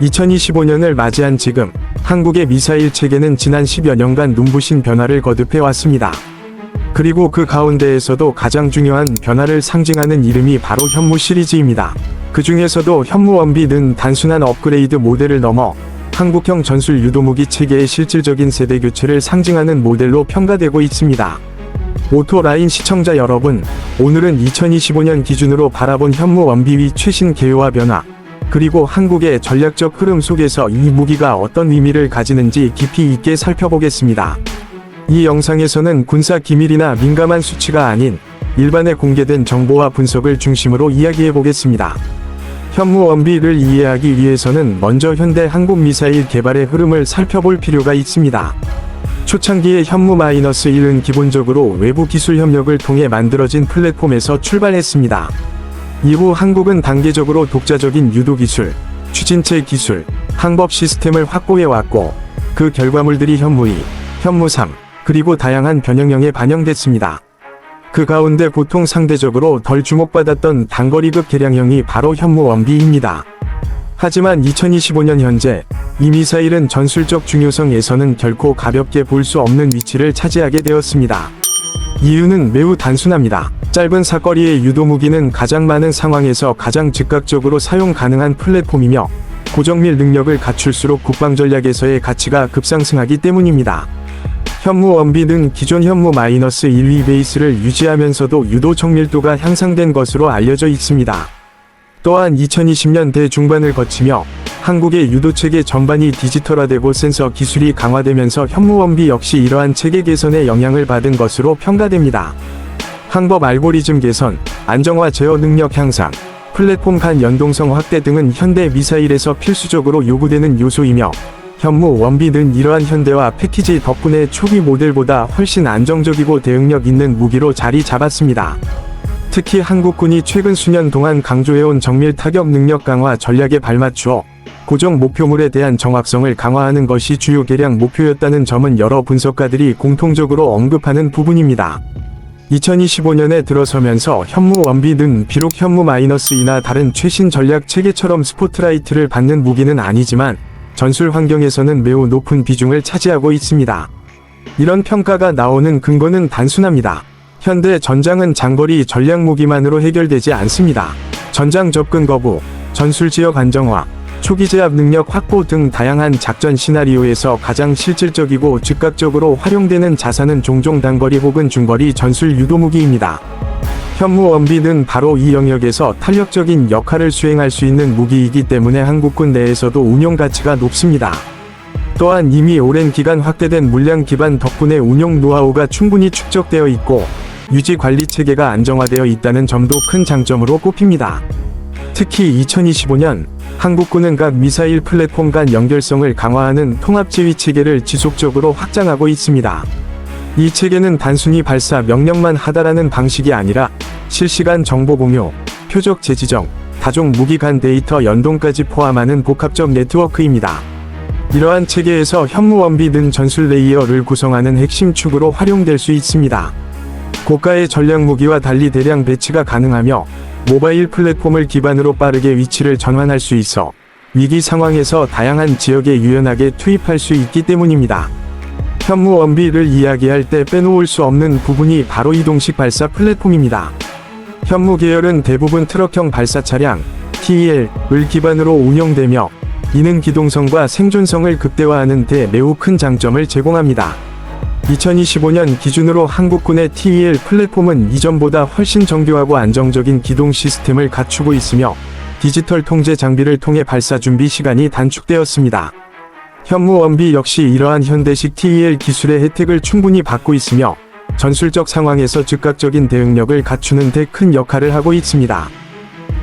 2025년을 맞이한 지금 한국의 미사일 체계는 지난 10여 년간 눈부신 변화를 거듭해 왔습니다. 그리고 그 가운데에서도 가장 중요한 변화를 상징하는 이름이 바로 현무 시리즈입니다. 그 중에서도 현무 원비는 단순한 업그레이드 모델을 넘어 한국형 전술 유도무기 체계의 실질적인 세대 교체를 상징하는 모델로 평가되고 있습니다. 오토라인 시청자 여러분, 오늘은 2025년 기준으로 바라본 현무 원비위 최신 개요와 변화, 그리고 한국의 전략적 흐름 속에서 이 무기가 어떤 의미를 가지는지 깊이 있게 살펴보겠습니다. 이 영상에서는 군사 기밀이나 민감한 수치가 아닌 일반에 공개된 정보와 분석을 중심으로 이야기해 보겠습니다. 현무 원비를 이해하기 위해서는 먼저 현대 한국 미사일 개발의 흐름을 살펴볼 필요가 있습니다. 초창기의 현무-1은 기본적으로 외부 기술 협력을 통해 만들어진 플랫폼에서 출발했습니다. 이후 한국은 단계적으로 독자적인 유도 기술, 추진체 기술, 항법 시스템을 확보해 왔고, 그 결과물들이 현무2, 현무3, 그리고 다양한 변형형에 반영됐습니다. 그 가운데 보통 상대적으로 덜 주목받았던 단거리급 개량형이 바로 현무 원비입니다. 하지만 2025년 현재 이 미사일은 전술적 중요성에서는 결코 가볍게 볼 수 없는 위치를 차지하게 되었습니다. 이유는 매우 단순합니다. 짧은 사거리의 유도무기는 가장 많은 상황에서 가장 즉각적으로 사용 가능한 플랫폼이며 고정밀 능력을 갖출수록 국방 전략에서의 가치가 급상승하기 때문입니다. 현무 원비는 기존 현무 마이너스 1, 2 베이스를 유지하면서도 유도 정밀도가 향상된 것으로 알려져 있습니다. 또한 2020년 대 중반을 거치며 한국의 유도 체계 전반이 디지털화되고 센서 기술이 강화되면서 현무 원비 역시 이러한 체계 개선에 영향을 받은 것으로 평가됩니다. 항법 알고리즘 개선, 안정화 제어 능력 향상, 플랫폼 간 연동성 확대 등은 현대 미사일에서 필수적으로 요구되는 요소이며 현무 원비는 이러한 현대화 패키지 덕분에 초기 모델보다 훨씬 안정적이고 대응력 있는 무기로 자리 잡았습니다. 특히 한국군이 최근 수년 동안 강조해온 정밀 타격 능력 강화 전략에 발맞추어 고정 목표물에 대한 정확성을 강화하는 것이 주요 개량 목표였다는 점은 여러 분석가들이 공통적으로 언급하는 부분입니다. 2025년에 들어서면서 현무 원비는 비록 현무 마이너스이나 다른 최신 전략 체계처럼 스포트라이트를 받는 무기는 아니지만 전술 환경에서는 매우 높은 비중을 차지하고 있습니다. 이런 평가가 나오는 근거는 단순합니다. 현대 전장은 장거리 전략 무기만으로 해결되지 않습니다. 전장 접근 거부, 전술 지역 안정화, 초기 제압 능력 확보 등 다양한 작전 시나리오에서 가장 실질적이고 즉각적으로 활용되는 자산은 종종 단거리 혹은 중거리 전술 유도무기입니다. 현무 원비는 바로 이 영역에서 탄력적인 역할을 수행할 수 있는 무기이기 때문에 한국군 내에서도 운용 가치가 높습니다. 또한 이미 오랜 기간 확대된 물량 기반 덕분에 운용 노하우가 충분히 축적되어 있고 유지 관리 체계가 안정화되어 있다는 점도 큰 장점으로 꼽힙니다. 특히 2025년 한국군은 각 미사일 플랫폼 간 연결성을 강화하는 통합지휘 체계를 지속적으로 확장하고 있습니다. 이 체계는 단순히 발사 명령만 하다라는 방식이 아니라 실시간 정보 공유, 표적 재지정, 다종 무기 간 데이터 연동까지 포함하는 복합적 네트워크입니다. 이러한 체계에서 현무 원비 등 전술 레이어를 구성하는 핵심 축으로 활용될 수 있습니다. 고가의 전략 무기와 달리 대량 배치가 가능하며 모바일 플랫폼을 기반으로 빠르게 위치를 전환할 수 있어 위기 상황에서 다양한 지역에 유연하게 투입할 수 있기 때문입니다. 현무 원비를 이야기할 때 빼놓을 수 없는 부분이 바로 이동식 발사 플랫폼입니다. 현무 계열은 대부분 트럭형 발사 차량 TEL을 기반으로 운영되며 이는 기동성과 생존성을 극대화하는 데 매우 큰 장점을 제공합니다. 2025년 기준으로 한국군의 TEL 플랫폼은 이전보다 훨씬 정교하고 안정적인 기동 시스템을 갖추고 있으며 디지털 통제 장비를 통해 발사 준비 시간이 단축되었습니다. 현무 원비 역시 이러한 현대식 TEL 기술의 혜택을 충분히 받고 있으며 전술적 상황에서 즉각적인 대응력을 갖추는 데 큰 역할을 하고 있습니다.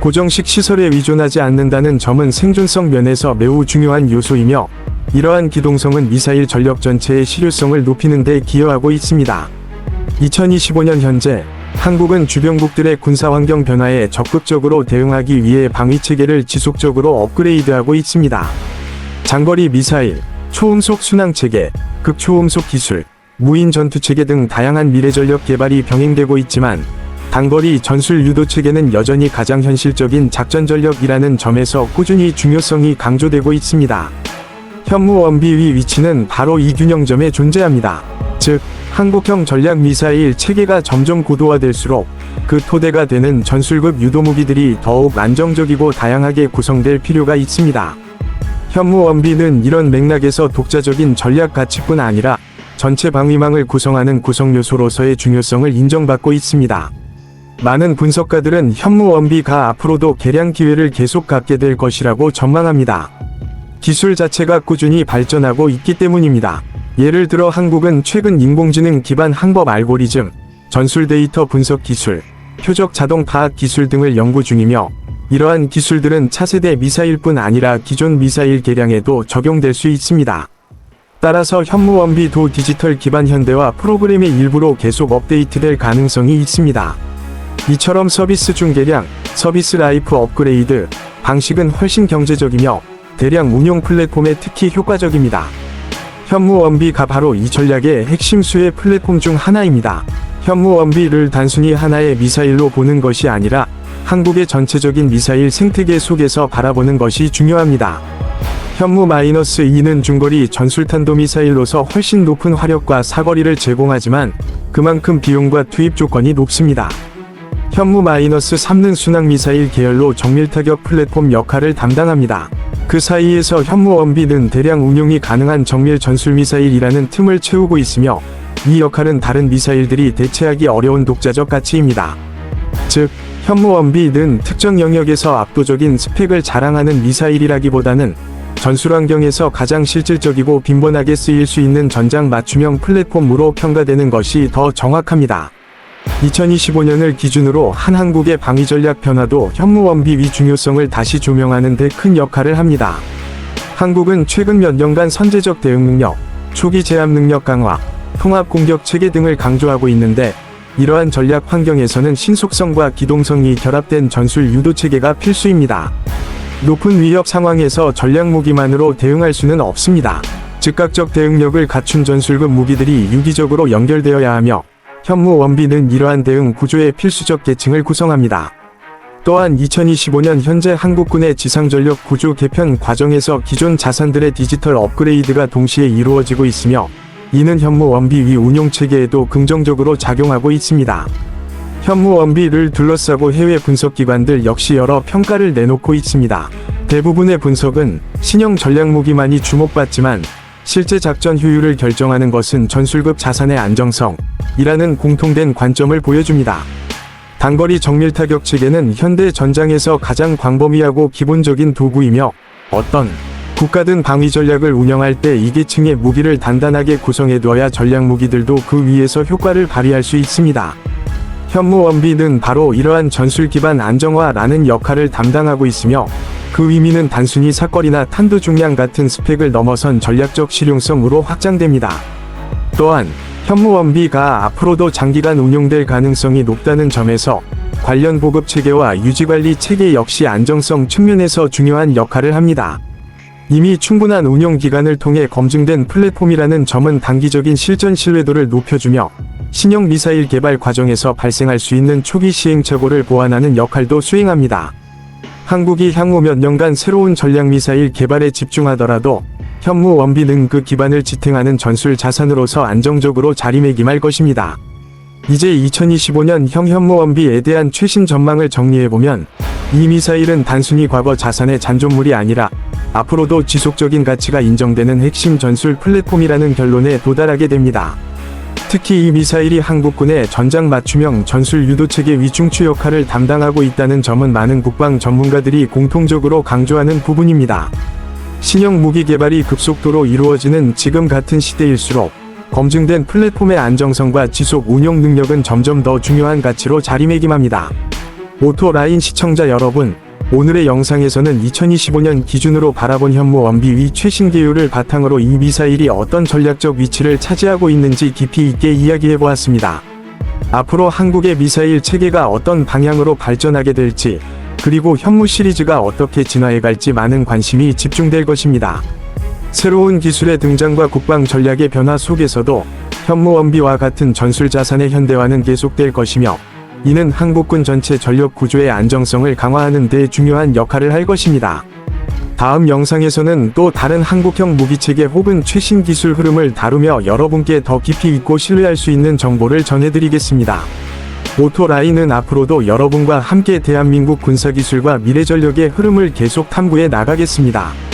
고정식 시설에 의존하지 않는다는 점은 생존성 면에서 매우 중요한 요소이며 이러한 기동성은 미사일 전력 전체의 실효성을 높이는 데 기여하고 있습니다. 2025년 현재 한국은 주변국들의 군사 환경 변화에 적극적으로 대응하기 위해 방위 체계를 지속적으로 업그레이드하고 있습니다. 장거리 미사일, 초음속 순항 체계, 극초음속 기술, 무인 전투 체계 등 다양한 미래 전력 개발이 병행되고 있지만 단거리 전술 유도 체계는 여전히 가장 현실적인 작전 전력이라는 점에서 꾸준히 중요성이 강조되고 있습니다. 현무 원비위 위치는 바로 이 균형점에 존재합니다. 즉, 한국형 전략 미사일 체계가 점점 고도화될수록 그 토대가 되는 전술급 유도무기들이 더욱 안정적이고 다양하게 구성될 필요가 있습니다. 현무 원비는 이런 맥락에서 독자적인 전략 가치뿐 아니라 전체 방위망을 구성하는 구성 요소로서의 중요성을 인정받고 있습니다. 많은 분석가들은 현무 원비가 앞으로도 개량 기회를 계속 갖게 될 것이라고 전망합니다. 기술 자체가 꾸준히 발전하고 있기 때문입니다. 예를 들어 한국은 최근 인공지능 기반 항법 알고리즘, 전술 데이터 분석 기술, 표적 자동 파악 기술 등을 연구 중이며 이러한 기술들은 차세대 미사일뿐 아니라 기존 미사일 개량에도 적용될 수 있습니다. 따라서 현무원비 도 디지털 기반 현대화 프로그램의 일부로 계속 업데이트될 가능성이 있습니다. 이처럼 서비스 중개량, 서비스 라이프 업그레이드 방식은 훨씬 경제적이며 대량 운용 플랫폼에 특히 효과적입니다. 현무 원비가 바로 이 전략의 핵심 수혜 플랫폼 중 하나입니다. 현무 원비를 단순히 하나의 미사일로 보는 것이 아니라 한국의 전체적인 미사일 생태계 속에서 바라보는 것이 중요합니다. 현무-2는 중거리 전술탄도 미사일로서 훨씬 높은 화력과 사거리를 제공하지만 그만큼 비용과 투입 조건이 높습니다. 현무-3는 순항 미사일 계열로 정밀 타격 플랫폼 역할을 담당합니다. 그 사이에서 현무 원비는 대량 운용이 가능한 정밀 전술미사일이라는 틈을 채우고 있으며 이 역할은 다른 미사일들이 대체하기 어려운 독자적 가치입니다. 즉, 현무 원비는 특정 영역에서 압도적인 스펙을 자랑하는 미사일이라기보다는 전술 환경에서 가장 실질적이고 빈번하게 쓰일 수 있는 전장 맞춤형 플랫폼으로 평가되는 것이 더 정확합니다. 2025년을 기준으로 한 한국의 방위 전략 변화도 현무 원비위 중요성을 다시 조명하는 데 큰 역할을 합니다. 한국은 최근 몇 년간 선제적 대응 능력, 초기 제압 능력 강화, 통합 공격 체계 등을 강조하고 있는데 이러한 전략 환경에서는 신속성과 기동성이 결합된 전술 유도 체계가 필수입니다. 높은 위협 상황에서 전략 무기만으로 대응할 수는 없습니다. 즉각적 대응력을 갖춘 전술급 무기들이 유기적으로 연결되어야 하며 현무 원비는 이러한 대응 구조의 필수적 계층을 구성합니다. 또한 2025년 현재 한국군의 지상전력 구조 개편 과정에서 기존 자산들의 디지털 업그레이드가 동시에 이루어지고 있으며 이는 현무 원비 위 운용 체계에도 긍정적으로 작용하고 있습니다. 현무 원비를 둘러싸고 해외 분석 기관들 역시 여러 평가를 내놓고 있습니다. 대부분의 분석은 신형 전략 무기만이 주목받지만 실제 작전 효율을 결정하는 것은 전술급 자산의 안정성이라는 공통된 관점을 보여줍니다. 단거리 정밀 타격 체계는 현대 전장에서 가장 광범위하고 기본적인 도구이며 어떤 국가든 방위 전략을 운영할 때 이 계층의 무기를 단단하게 구성해 두어야 전략 무기들도 그 위에서 효과를 발휘할 수 있습니다. 현무 원비는 바로 이러한 전술 기반 안정화라는 역할을 담당하고 있으며 그 의미는 단순히 사거리나 탄도 중량 같은 스펙을 넘어선 전략적 실용성으로 확장됩니다. 또한 현무원비가 앞으로도 장기간 운용될 가능성이 높다는 점에서 관련 보급 체계와 유지 관리 체계 역시 안정성 측면에서 중요한 역할을 합니다. 이미 충분한 운용 기간을 통해 검증된 플랫폼이라는 점은 단기적인 실전 신뢰도를 높여주며 신형 미사일 개발 과정에서 발생할 수 있는 초기 시행착오를 보완하는 역할도 수행합니다. 한국이 향후 몇 년간 새로운 전략 미사일 개발에 집중하더라도 현무 원비는 그 기반을 지탱하는 전술 자산으로서 안정적으로 자리매김할 것입니다. 이제 2025년 형 현무 원비에 대한 최신 전망을 정리해보면 이 미사일은 단순히 과거 자산의 잔존물이 아니라 앞으로도 지속적인 가치가 인정되는 핵심 전술 플랫폼이라는 결론에 도달하게 됩니다. 특히 이 미사일이 한국군의 전장 맞춤형 전술 유도체계 위중추 역할을 담당하고 있다는 점은 많은 국방 전문가들이 공통적으로 강조하는 부분입니다. 신형 무기 개발이 급속도로 이루어지는 지금 같은 시대일수록 검증된 플랫폼의 안정성과 지속 운용 능력은 점점 더 중요한 가치로 자리매김합니다. 오토라인 시청자 여러분, 오늘의 영상에서는 2025년 기준으로 바라본 현무 원비위 최신 계율을 바탕으로 이 미사일이 어떤 전략적 위치를 차지하고 있는지 깊이 있게 이야기해보았습니다. 앞으로 한국의 미사일 체계가 어떤 방향으로 발전하게 될지, 그리고 현무 시리즈가 어떻게 진화해갈지 많은 관심이 집중될 것입니다. 새로운 기술의 등장과 국방 전략의 변화 속에서도 현무 원비와 같은 전술 자산의 현대화는 계속될 것이며 이는 한국군 전체 전력 구조의 안정성을 강화하는 데 중요한 역할을 할 것입니다. 다음 영상에서는 또 다른 한국형 무기체계 혹은 최신 기술 흐름을 다루며 여러분께 더 깊이 있고 신뢰할 수 있는 정보를 전해드리겠습니다. 오토라인은 앞으로도 여러분과 함께 대한민국 군사기술과 미래전력의 흐름을 계속 탐구해 나가겠습니다.